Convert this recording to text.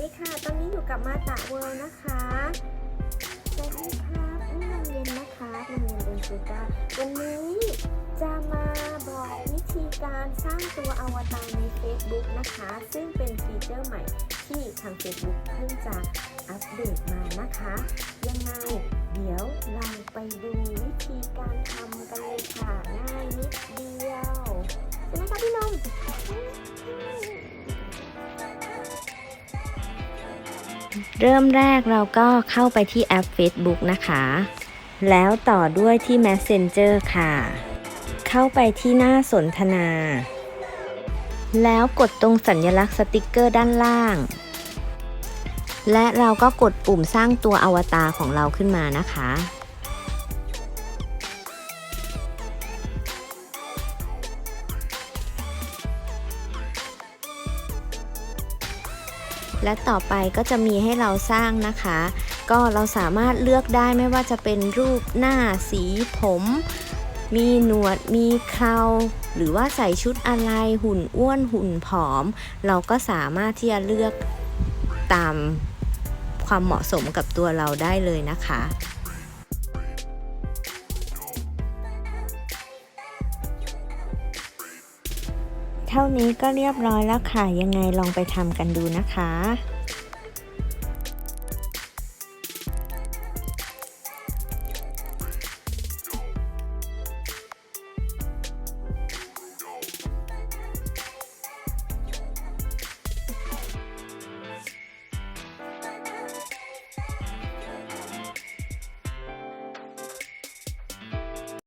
ดีค่ะ ตอนนี้อยู่กับมาตะเวิลด์นะคะสวัสดีครับนี่โรงเรียนนะคะโรงเรียนเดนซูกาวันนี้จะมาบอกวิธีการสร้างตัวอวตารใน Facebook นะคะ ซึ่งเป็นฟีเจอร์ใหม่ที่ทาง Facebook เพิ่งจะอัปเดตมานะคะ ยังไงเดี๋ยวเราไปดูวิธีการทำกันเลยค่ะ ง่ายนิดเดียว เริ่มแรกเราก็เข้าไปที่แอป Facebook นะคะ แล้วต่อด้วยที่ Messenger ค่ะ เข้าไปที่หน้าสนทนา แล้วกดตรงสัญลักษณ์สติกเกอร์ด้านล่าง และเราก็กดปุ่มสร้างตัวอวตารของเราขึ้นมานะคะ และต่อไปก็จะมีให้เราสร้างนะคะ ก็เราสามารถเลือกได้ไม่ว่าจะเป็นรูปหน้าสีผม มีหนวด มีเคราหรือว่าใส่ชุดอะไรหุ่นอ้วนหุ่นผอม เราก็สามารถที่จะเลือกตามความเหมาะสมกับตัวเราได้เลยนะคะ เท่านี้ก็เรียบร้อยแล้วค่ะ ยังไงลองไปทำกันดูนะคะ